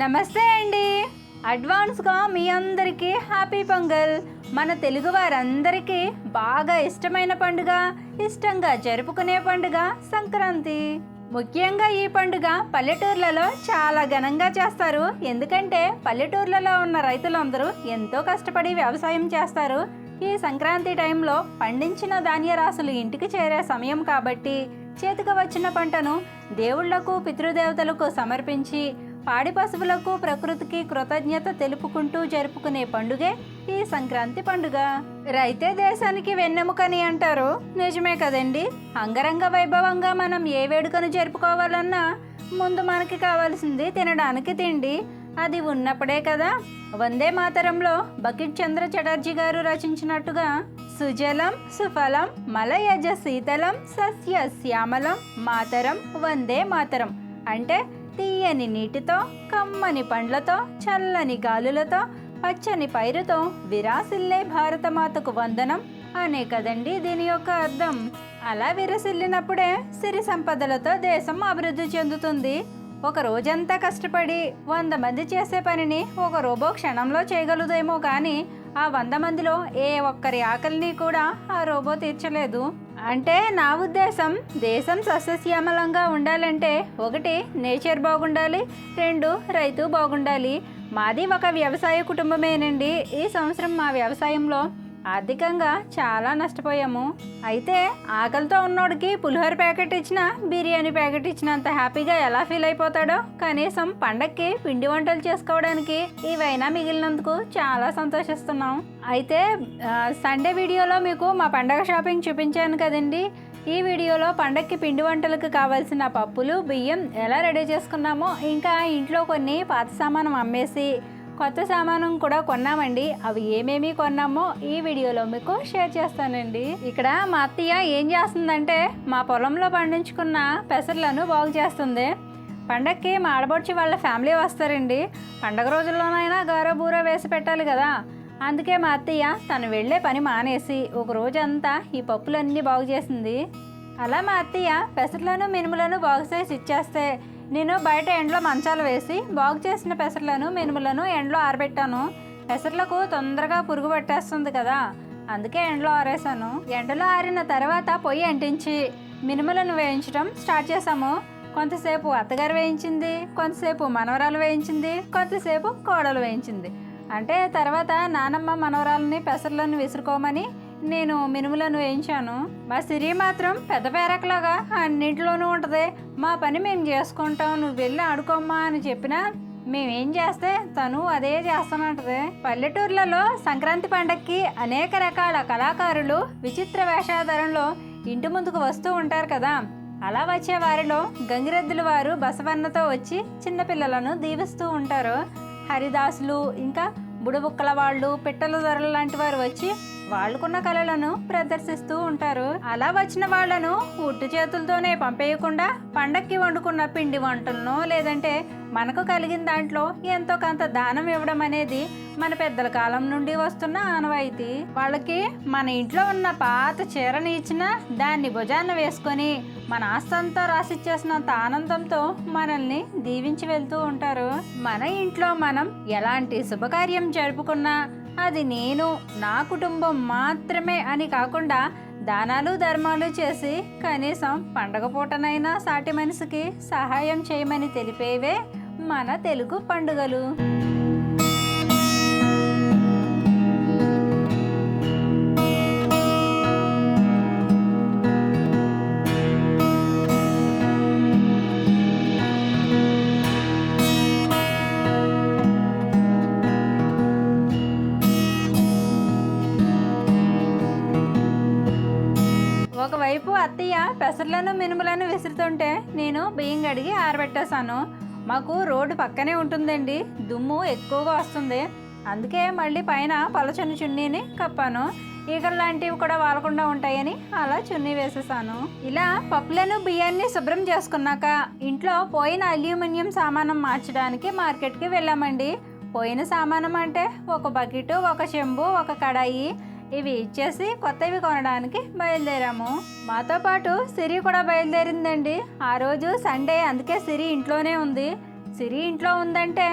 నమస్తే అండి. అడ్వాన్స్గా మీ అందరికీ హ్యాపీ పొంగల్. మన తెలుగు వారందరికీ బాగా ఇష్టమైన పండుగ ఇష్టంగా జరుపుకునే పండుగ సంక్రాంతి. ముఖ్యంగా ఈ పండుగ పల్లెటూర్లలో చాలా ఘనంగా చేస్తారు. ఎందుకంటే పల్లెటూర్లలో ఉన్న రైతులందరూ ఎంతో కష్టపడి వ్యవసాయం చేస్తారు. ఈ సంక్రాంతి టైంలో పండించిన ధాన్య రాసులు ఇంటికి చేరే సమయం కాబట్టి చేతికి వచ్చిన పంటను దేవుళ్ళకు పితృదేవతలకు సమర్పించి పాడి పశువులకు ప్రకృతికి కృతజ్ఞత తెలుపుకుంటూ జరుపుకునే పండుగే ఈ సంక్రాంతి పండుగ. రైతే దేశానికి వెన్నెముకని అంటారు. నిజమే కదండి. అంగరంగ వైభవంగా మనం ఏ వేడుకను జరుపుకోవాలన్నా ముందు మనకి కావాల్సింది తినడానికి తిండి. అది ఉన్నప్పుడే కదా. వందే మాతరంలో బకిట్ చంద్ర చటర్జీ గారు రచించినట్టుగా సుజలం సుఫలం మలయజ శీతలం సస్య శ్యామలం మాతరం వందే మాతరం. అంటే తీయని నీటితో కమ్మని పండ్లతో చల్లని గాలులతో పచ్చని పైరుతో విరాసిల్లే భారతమాతకు వందనం. అనే కదండి దీని యొక్క అర్థం. అలా విరసిల్లినప్పుడే సిరి సంపదలతో దేశం అభివృద్ధి చెందుతుంది. ఒక రోజంతా కష్టపడి వంద మంది చేసే పనిని ఒక రోబో క్షణంలో చేయగలదేమో కానీ ఆ వంద మందిలో ఏ ఒక్కరి ఆకలిని కూడా ఆ రోబో తీర్చలేదు. అంటే నా ఉద్దేశం దేశం సస్యశ్యామలంగా ఉండాలంటే ఒకటి నేచర్ బాగుండాలి రెండు రైతు బాగుండాలి. మాది ఒక వ్యవసాయ కుటుంబమేనండి. ఈ సంవత్సరం మా వ్యవసాయంలో ఆర్థికంగా చాలా నష్టపోయాము. అయితే ఆకలితో ఉన్నోడికి పులిహోర ప్యాకెట్ ఇచ్చినా బిర్యానీ ప్యాకెట్ ఇచ్చినంత హ్యాపీగా ఎలా ఫీల్ అయిపోతాడో కనీసం పండక్కి పిండి వంటలు చేసుకోవడానికి ఇవైనా మిగిలినందుకు చాలా సంతోషిస్తున్నాం. అయితే సండే వీడియోలో మీకు మా పండగ షాపింగ్ చూపించాను కదండి. ఈ వీడియోలో పండక్కి పిండి వంటలకు కావాల్సిన పప్పులు బియ్యం ఎలా రెడీ చేసుకున్నామో ఇంకా ఇంట్లో కొన్ని పాత సామానం అమ్మేసి కొత్త సామానం కూడా కొన్నామండి. అవి ఏమేమి కొన్నామో ఈ వీడియోలో మీకు షేర్ చేస్తానండి. ఇక్కడ మా అత్తయ్య ఏం చేస్తుందంటే మా పొలంలో పండించుకున్న పెసర్లను బాగు చేస్తుంది. పండక్కి మా ఆడబడుచు వాళ్ళ ఫ్యామిలీ వస్తారండి. పండగ రోజుల్లోనైనా గారబూర వేసి పెట్టాలి కదా. అందుకే మా అత్తయ్య తను వెళ్ళే పని మానేసి ఒక రోజంతా ఈ పప్పులన్నీ బాగు చేసింది. అలా మా అత్తయ్య పెసర్లను మినుములను బాగు చేసి ఇచ్చేస్తే నేను బయట ఎండలో మంచాలు వేసి బాగు చేసిన పెసర్లను మినుములను ఎండలో ఆరబెట్టాను. పెసర్లకు తొందరగా పురుగు పట్టేస్తుంది కదా అందుకే ఎండలో ఆరేసాను ఎండలో ఆరిన తర్వాత పొయ్యి అంటించి మినుములను వేయించడం స్టార్ట్ చేసాము కొంతసేపు అత్తగారు వేయించింది కొంతసేపు మనవరాలు వేయించింది కొంతసేపు కోడలు వేయించింది. అంటే తర్వాత నానమ్మ మనవరాలని పెసర్లను విసురుకోమని నేను మినుములను వేయించాను. మా సిరి మాత్రం పెద్ద పేరకలాగా అన్నింటిలోనూ ఉంటుంది. మా పని మేము చేసుకుంటాం నువ్వు వెళ్ళి ఆడుకోమ్మా అని చెప్పినా మేమేం చేస్తే తను అదే చేస్తానంటది. పల్లెటూర్లలో సంక్రాంతి పండక్కి అనేక రకాల కళాకారులు విచిత్ర వేషాధారంలో ఇంటి ముందుకు వస్తూ ఉంటారు కదా. అలా వచ్చే వారిలో గంగిరెద్దుల వారు బసవన్నతో వచ్చి చిన్నపిల్లలను దీవిస్తూ ఉంటారు. హరిదాసులు ఇంకా బుడబుక్కల వాళ్ళు పిట్టల ధరలు లాంటి వారు వచ్చి వాళ్ళకున్న కళలను ప్రదర్శిస్తూ ఉంటారు. అలా వచ్చిన వాళ్ళను ఉట్టు చేతులతోనే పంపేయకుండా పండక్కి వండుకున్న పిండి వంటలను లేదంటే మనకు కలిగిన దాంట్లో ఎంతో కొంత దానం ఇవ్వడం అనేది మన పెద్దల కాలం నుండి వస్తున్న ఆనవాయితీ. వాళ్ళకి మన ఇంట్లో ఉన్న పాత చీరని ఇచ్చినా దాన్ని భుజాన వేసుకొని మన ఆస్తంతా రాసిచ్చేసినంత ఆనందంతో మనల్ని దీవించి వెళ్తూ ఉంటారు. మన ఇంట్లో మనం ఎలాంటి శుభకార్యం జరుపుకున్నా అది నేను నా కుటుంబం మాత్రమే అని కాకుండా దానాలు ధర్మాలు చేసి కనీసం పండగ పూటనైనా సాటి మనిషికి సహాయం చేయమని తెలిపేవే మన తెలుగు పండుగలు. అత్తయ్య పెసర్లను మినుములను విసురుతుంటే నేను బియ్యం కడిగి ఆరబెట్టేశాను. మాకు రోడ్డు పక్కనే ఉంటుందండి. దుమ్ము ఎక్కువగా వస్తుంది. అందుకే మళ్ళీ పైన పలచని చున్నీని కప్పాను. ఈగలు లాంటివి కూడా వాలకుండా ఉంటాయని అలా చున్నీ వేసేసాను ఇలా పప్పులను బియ్యాన్ని శుభ్రం చేసుకున్నాక ఇంట్లో పోయిన అల్యూమినియం సామానం మార్చడానికి మార్కెట్కి వెళ్ళామండి. పోయిన సామానం అంటే ఒక బకెట్ ఒక చెంబు ఒక కడాయి ఇవి ఇచ్చేసి కొత్తవి కొనడానికి బయలుదేరాము. మాతో పాటు సిరి కూడా బయలుదేరిందండి. ఆ రోజు సండే అందుకే సిరి ఇంట్లోనే ఉంది. సిరి ఇంట్లో ఉందంటే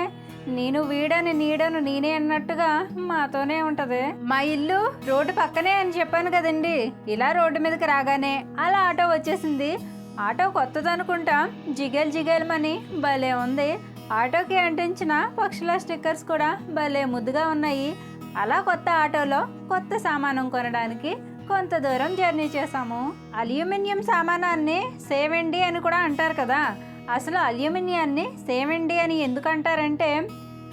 నేను వీడని నీడను నేనే అన్నట్టుగా మాతోనే ఉంటది. మా ఇల్లు రోడ్డు పక్కనే అని చెప్పాను కదండి. ఇలా రోడ్డు మీదకి రాగానే అలా ఆటో వచ్చేసింది. ఆటో కొత్తదనుకుంటా జిగేల్ జిగేల్మని భలే ఉంది. ఆటోకి అంటించిన పక్షుల స్టిక్కర్స్ కూడా భలే ముద్దుగా ఉన్నాయి. అలా కొత్త ఆటోలో కొత్త సామానం కొనడానికి కొంత దూరం జర్నీ చేశాము. అల్యూమినియం సామానాన్ని సేవండి అని కూడా అంటారు కదా. అసలు అల్యూమినియాన్ని సేవండి అని ఎందుకు అంటారంటే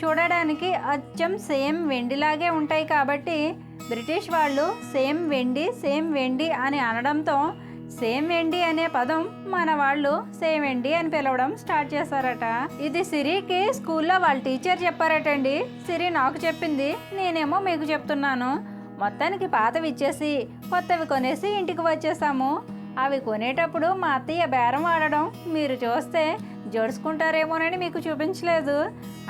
చూడడానికి అచ్చం సేమ్ వెండిలాగే ఉంటాయి కాబట్టి బ్రిటిష్ వాళ్ళు సేమ్ వెండి సేమ్ వెండి అని అనడంతో సేమ్ వెండి అనే పదం మన వాళ్ళు సేమ్ వెండి అని పిలవడం స్టార్ట్ చేశారట. ఇది సిరికి స్కూల్లో వాళ్ళ టీచర్ చెప్పారటండి. సిరి నాకు చెప్పింది నేనేమో మీకు చెప్తున్నాను. మొత్తానికి పాతవి ఇచ్చేసి కొత్తవి కొనేసి ఇంటికి వచ్చేసాము. అవి కొనేటప్పుడు మా అత్తయ్య బేరం ఆడడం మీరు చూస్తే జోడుచుకుంటారేమోనని మీకు చూపించలేదు.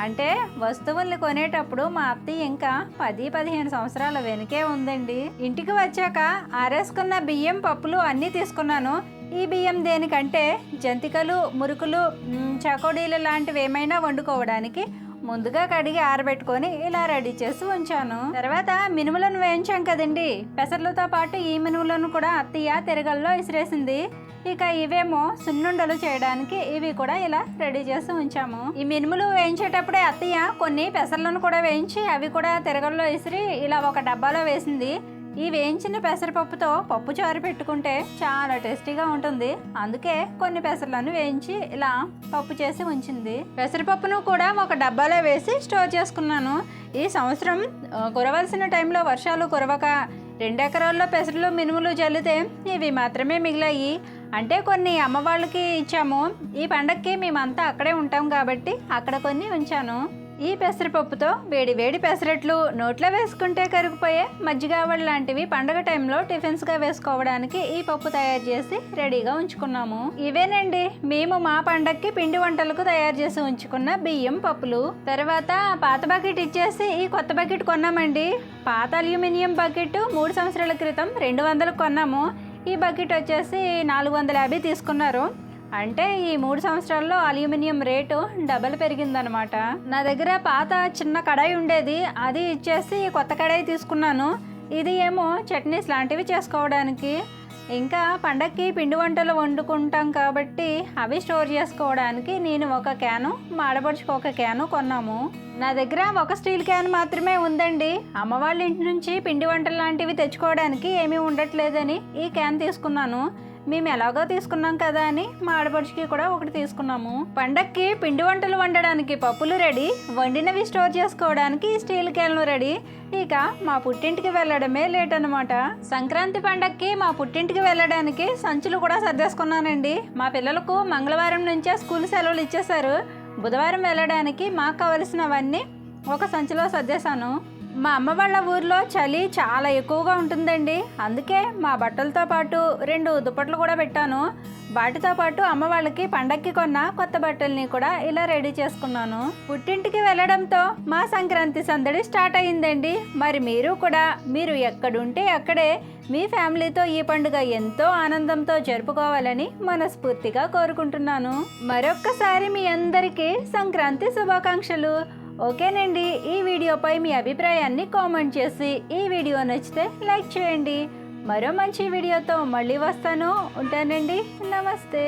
అంటే వస్తువుల్ని కొనేటప్పుడు మా అత్తయ్య ఇంకా పది పదిహేను సంవత్సరాల వెనుకే ఉందండి. ఇంటికి వచ్చాక ఆరేసుకున్న బియ్యం పప్పులు అన్నీ తీసుకున్నాను. ఈ బియ్యం దేనికంటే జంతికలు మురుకులు చకోడీలు లాంటివి ఏమైనా వండుకోవడానికి ముందుగా కడిగి ఆరబెట్టుకొని ఇలా రెడీ చేసి ఉంచాను. తర్వాత మినుములను వేయించాం కదండి. పెసర్లతో పాటు ఈ మినుములను కూడా అత్తయ్య తిరగల్లో ఇసిరేసింది. ఇక ఇవేమో సున్నుండలు చేయడానికి ఇవి కూడా ఇలా రెడీ చేసి ఉంచాము. ఈ మినుములు వేయించేటప్పుడే అత్తయ్య కొన్ని పెసర్లను కూడా వేయించి అవి కూడా తిరగల్లో విసిరి ఇలా ఒక డబ్బాలో వేసింది. ఈ వేయించిన పెసరపప్పుతో పప్పు చారు పెట్టుకుంటే చాలా టేస్టీగా ఉంటుంది. అందుకే కొన్ని పెసర్లను వేయించి ఇలా పప్పు చేసి ఉంచింది. పెసరపప్పును కూడా ఒక డబ్బాలో వేసి స్టోర్ చేసుకున్నాను. ఈ సంవత్సరం కురవలసిన టైంలో వర్షాలు కురవక రెండెకరాల్లో పెసరలు మినుములు జల్లితే ఇవి మాత్రమే మిగిలాయి. అంటే కొన్ని అమ్మ వాళ్ళకి ఇచ్చాము. ఈ పండక్కి మేమంతా అక్కడే ఉంటాం కాబట్టి అక్కడ కొన్ని ఉంచాను. ఈ పెసరపప్పుతో వేడి వేడి పెసరట్లు నోట్లో వేసుకుంటే కరిగిపోయే మజ్జిగావళ లాంటివి పండగ టైంలో టిఫిన్స్గా వేసుకోవడానికి ఈ పప్పు తయారు చేసి రెడీగా ఉంచుకున్నాము. ఇవేనండి మేము మా పండక్కి పిండి వంటలకు తయారు చేసి ఉంచుకున్న బియ్యం పప్పులు. తర్వాత పాత బకెట్ ఇచ్చేసి ఈ కొత్త బకెట్ కొన్నామండి. పాత అల్యూమినియం బకెట్ మూడు సంవత్సరాల క్రితం రెండు వందలకు కొన్నాము. ఈ బకెట్ వచ్చేసి నాలుగు వందల యాభై తీసుకున్నారు. అంటే ఈ మూడు సంవత్సరాల్లో అల్యూమినియం రేటు డబల్ పెరిగిందనమాట. నా దగ్గర పాత చిన్న కడాయి ఉండేది. అది ఇచ్చేసి కొత్త కడాయి తీసుకున్నాను. ఇది ఏమో చట్నీస్ లాంటివి చేసుకోవడానికి. ఇంకా పండక్కి పిండి వంటలు వండుకుంటాం కాబట్టి అవి స్టోర్ చేసుకోవడానికి నేను ఒక క్యాను మాడపడుచుకు ఒక క్యాను కొన్నాము. నా దగ్గర ఒక స్టీల్ క్యాన్ మాత్రమే ఉందండి. అమ్మ వాళ్ళ ఇంటి నుంచి పిండి వంటలు లాంటివి తెచ్చుకోవడానికి ఏమీ ఉండట్లేదని ఈ క్యాన్ తీసుకున్నాను. మేము ఎలాగో తీసుకున్నాం కదా అని మా ఆడపడుచుకి కూడా ఒకటి తీసుకున్నాము. పండక్కి పిండి వంటలు వండడానికి పప్పులు రెడీ వండినవి స్టోర్ చేసుకోవడానికి స్టీల్ క్యాన్లు రెడీ. ఇక మా పుట్టింటికి వెళ్ళడమే లేట్ అనమాట సంక్రాంతి పండక్కి మా పుట్టింటికి వెళ్ళడానికి సంచులు కూడా సర్దేసుకున్నానండి. మా పిల్లలకు మంగళవారం నుంచే స్కూల్ సెలవులు ఇచ్చేశారు. బుధవారం వెళ్ళడానికి మాకు కావలసినవన్నీ ఒక సంచిలో సర్దేశాను. మా అమ్మ వాళ్ళ ఊర్లో చలి చాలా ఎక్కువగా ఉంటుందండి. అందుకే మా బట్టలతో పాటు రెండు దుప్పట్లు కూడా పెట్టాను. వాటితో పాటు అమ్మ వాళ్ళకి పండక్కి కొన్న కొత్త బట్టల్ని కూడా ఇలా రెడీ చేసుకున్నాను. పుట్టింటికి వెళ్ళడంతో మా సంక్రాంతి సందడి స్టార్ట్ అయ్యిందండి. మరి మీరు కూడా మీరు ఎక్కడుంటే అక్కడే మీ ఫ్యామిలీతో ఈ పండుగ ఎంతో ఆనందంతో జరుపుకోవాలని మనస్ఫూర్తిగా కోరుకుంటున్నాను. మరొక్కసారి మీ అందరికీ సంక్రాంతి శుభాకాంక్షలు. ఓకేనండి. ఈ వీడియోపై మీ అభిప్రాయాన్ని కామెంట్ చేసి ఈ వీడియో నచ్చితే లైక్ చేయండి. మరో మంచి వీడియోతో మళ్ళీ వస్తాను. ఉంటానండి. నమస్తే.